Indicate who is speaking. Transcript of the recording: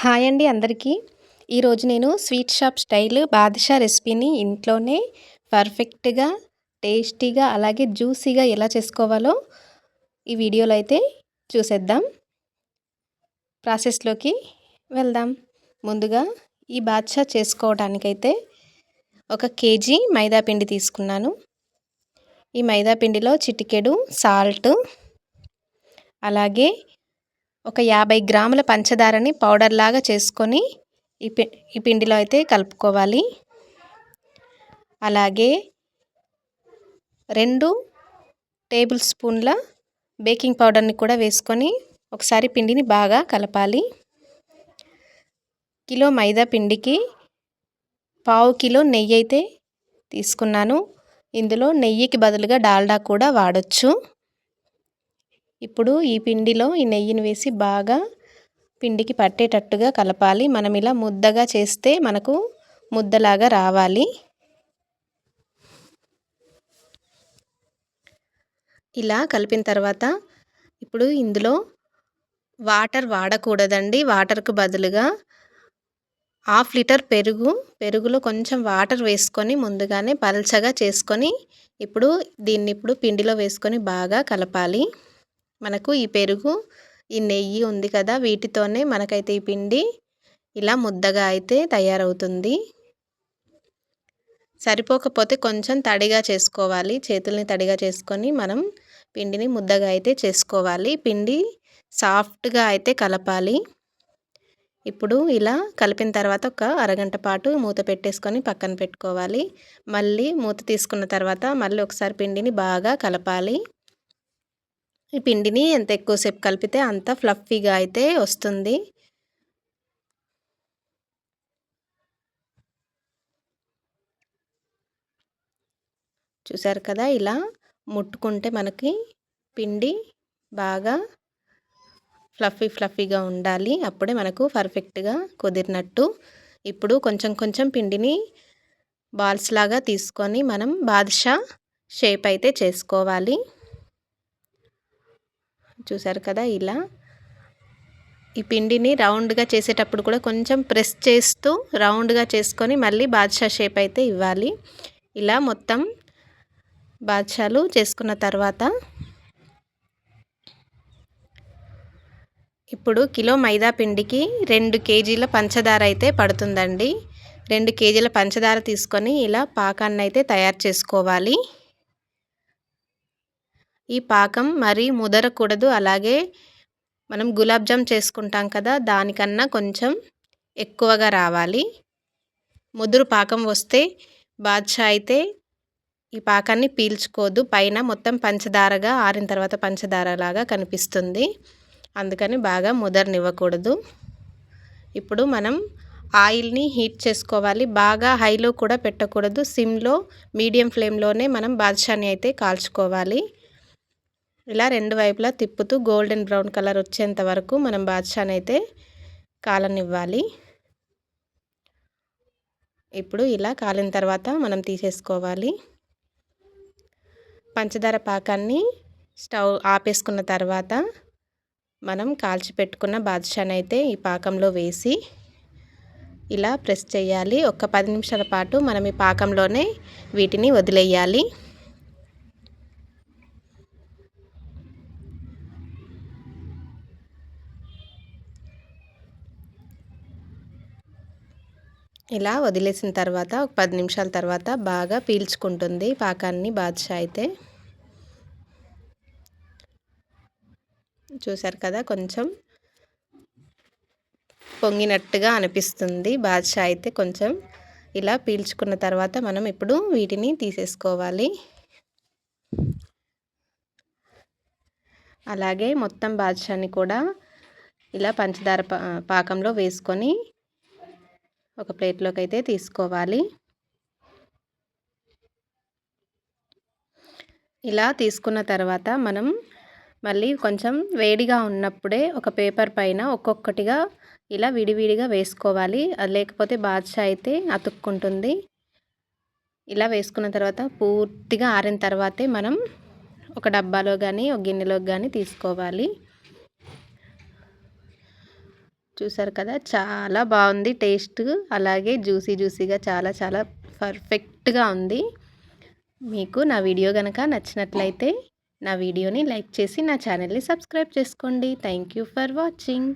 Speaker 1: Hi అండి అందరికీ. ఈరోజు నేను స్వీట్ షాప్ స్టైల్ బాదుషా రెసిపీని ఇంట్లోనే పర్ఫెక్ట్గా టేస్టీగా అలాగే జ్యూసీగా ఎలా చేసుకోవాలో ఈ వీడియోలో అయితే చూసేద్దాం. ప్రాసెస్లోకి వెళ్దాం. ముందుగా ఈ బాద్షా చేసుకోవడానికైతే ఒక కేజీ మైదా పిండి తీసుకున్నాను. ఈ మైదా పిండిలో చిటికెడు సాల్ట్ అలాగే ఒక యాభై గ్రాముల పంచదారని పౌడర్ లాగా చేసుకొని ఈ పి ఈ పిండిలో అయితే కలుపుకోవాలి. అలాగే రెండు టేబుల్ స్పూన్ల బేకింగ్ పౌడర్ని కూడా వేసుకొని ఒకసారి పిండిని బాగా కలపాలి. కిలో మైదా పిండికి పావు కిలో నెయ్యి అయితే తీసుకున్నాను. ఇందులో నెయ్యికి బదులుగా డాల్డా కూడా వాడచ్చు. ఇప్పుడు ఈ పిండిలో ఈ నెయ్యిని వేసి బాగా పిండికి పట్టేటట్టుగా కలపాలి. మనం ఇలా ముద్దగా చేస్తే మనకు ముద్దలాగా రావాలి. ఇలా కలిపిన తర్వాత ఇప్పుడు ఇందులో వాటర్ వాడకూడదండి. వాటర్కు బదులుగా హాఫ్ లీటర్ పెరుగు పెరుగులో కొంచెం వాటర్ వేసుకొని ముందుగానే పల్చగా చేసుకొని ఇప్పుడు దీన్ని ఇప్పుడు పిండిలో వేసుకొని బాగా కలపాలి. మనకు ఈ పెరుగు ఈ నెయ్యి ఉంది కదా వీటితోనే మనకైతే ఈ పిండి ఇలా ముద్దగా అయితే తయారవుతుంది. సరిపోకపోతే కొంచెం తడిగా చేసుకోవాలి. చేతుల్ని తడిగా చేసుకొని మనం పిండిని ముద్దగా అయితే చేసుకోవాలి. పిండి సాఫ్ట్గా అయితే కలపాలి. ఇప్పుడు ఇలా కలిపిన తర్వాత ఒక అరగంట పాటు మూత పెట్టేసుకొని పక్కన పెట్టుకోవాలి. మళ్ళీ మూత తీసుకున్న తర్వాత మళ్ళీ ఒకసారి పిండిని బాగా కలపాలి. ఈ పిండిని ఎంత ఎక్కువసేపు కలిపితే అంత ఫ్లఫీగా అయితే వస్తుంది. చూసారు కదా ఇలా ముట్టుకుంటే మనకి పిండి బాగా ఫ్లఫీ ఫ్లఫీగా ఉండాలి. అప్పుడే మనకు పర్ఫెక్ట్గా కుదిరినట్టు. ఇప్పుడు కొంచెం కొంచెం పిండిని బాల్స్ లాగా తీసుకొని మనం బాదుషా షేప్ అయితే చేసుకోవాలి. చూసారు కదా ఇలా. ఈ పిండిని రౌండ్గా చేసేటప్పుడు కూడా కొంచెం ప్రెస్ చేస్తూ రౌండ్గా చేసుకొని మళ్ళీ బాద్షా షేప్ అయితే ఇవ్వాలి. ఇలా మొత్తం బాద్షాలు చేసుకున్న తర్వాత ఇప్పుడు కిలో మైదా పిండికి రెండు కేజీల పంచదార అయితే పడుతుందండి. రెండు కేజీల పంచదార తీసుకొని ఇలా పాకాన్ని అయితే తయారు చేసుకోవాలి. ఈ పాకం మరీ ముదరకూడదు. అలాగే మనం గులాబ్ జామ్ చేసుకుంటాం కదా దానికన్నా కొంచెం ఎక్కువగా రావాలి. ముదురు పాకం వస్తే బాద్షా అయితే ఈ పాకాన్ని పీల్చుకోదు. పైన మొత్తం పంచదారగా ఆరిన తర్వాత పంచదార లాగా కనిపిస్తుంది. అందుకని బాగా ముదరనివ్వకూడదు. ఇప్పుడు మనం ఆయిల్ని హీట్ చేసుకోవాలి. బాగా హైలో కూడా పెట్టకూడదు. సిమ్లో మీడియం ఫ్లేమ్లోనే మనం బాద్షాని అయితే కాల్చుకోవాలి. ఇలా రెండు వైపులా తిప్పుతూ గోల్డెన్ బ్రౌన్ కలర్ వచ్చేంత వరకు మనం బాద్షాని అయితే కాలనివ్వాలి. ఇప్పుడు ఇలా కాలిన తర్వాత మనం తీసేసుకోవాలి. పంచదార పాకాన్ని స్టవ్ ఆపేసుకున్న తర్వాత మనం కాల్చి పెట్టుకున్న బాదుషాని అయితే ఈ పాకంలో వేసి ఇలా ప్రెస్ చేయాలి. ఒక పది నిమిషాల పాటు మనం ఈ పాకంలోనే వీటిని వదిలేయాలి. ఇలా వదిలేసిన తర్వాత ఒక పది నిమిషాల తర్వాత బాగా పీల్చుకుంటుంది పాకాన్ని బాద్షా అయితే. చూసారు కదా కొంచెం పొంగినట్టుగా అనిపిస్తుంది. బాద్షా అయితే కొంచెం ఇలా పీల్చుకున్న తర్వాత మనం ఇప్పుడు వీటిని తీసేసుకోవాలి. అలాగే మొత్తం బాద్షాని కూడా ఇలా పంచదార పాకంలో వేసుకొని ఒక ప్లేట్లోకి అయితే తీసుకోవాలి. ఇలా తీసుకున్న తర్వాత మనం మళ్ళీ కొంచెం వేడిగా ఉన్నప్పుడే ఒక పేపర్ పైన ఒక్కొక్కటిగా ఇలా విడివిడిగా వేసుకోవాలి. అది లేకపోతే బాద్షా అయితే అతుక్కుంటుంది. ఇలా వేసుకున్న తర్వాత పూర్తిగా ఆరిన తర్వాతే మనం ఒక డబ్బాలో కానీ ఒక గిన్నెలోకి కానీ తీసుకోవాలి. చూసారు కదా చాలా బాగుంది టేస్ట్. అలాగే జ్యూసీ జ్యూసీగా చాలా చాలా పర్ఫెక్ట్గా ఉంది. మీకు నా వీడియో కనుక నచ్చినట్లయితే నా వీడియోని లైక్ చేసి నా ఛానల్ని సబ్స్క్రైబ్ చేసుకోండి. Thank you for watching.